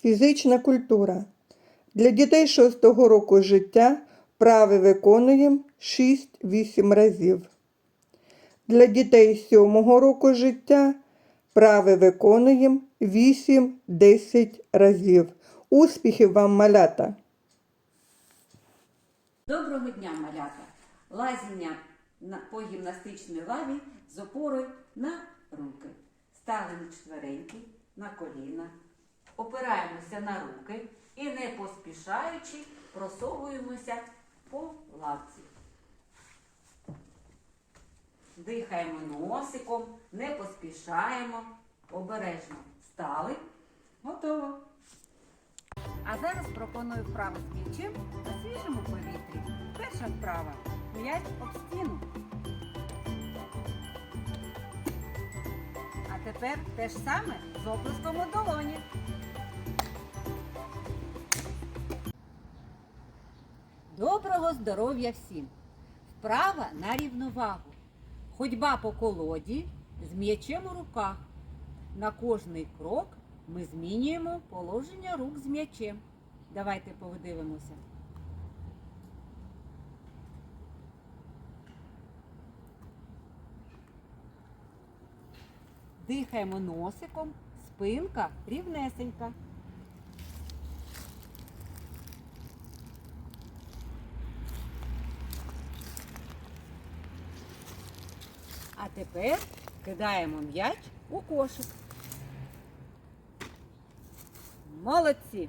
Фізична культура. Для дітей 6 року життя вправи виконуємо 6-8 разів. Для дітей 7 року життя вправи виконуємо 8-10 разів. Успіхів вам, малята! Доброго дня, малята! Лазіння по гімнастичній лаві з опорою на руки. Стали на четвереньки, на коліна, опираємося на руки і не поспішаючи просовуємося по лавці. Дихаємо носиком, не поспішаємо, обережно стали. Готово. А зараз пропоную вправу з м'ячем на свіжому повітрі. Перша вправа. М'яч об стіну. А тепер те ж саме з оплеском у долоні. Доброго здоров'я всім! Вправа на рівновагу. Ходьба по колоді з м'ячем у руках. На кожний крок ми змінюємо положення рук з м'ячем. Давайте подивимося. Дихаємо носиком, спинка рівнесенька. А тепер кидаємо м'яч у кошик. Молодці!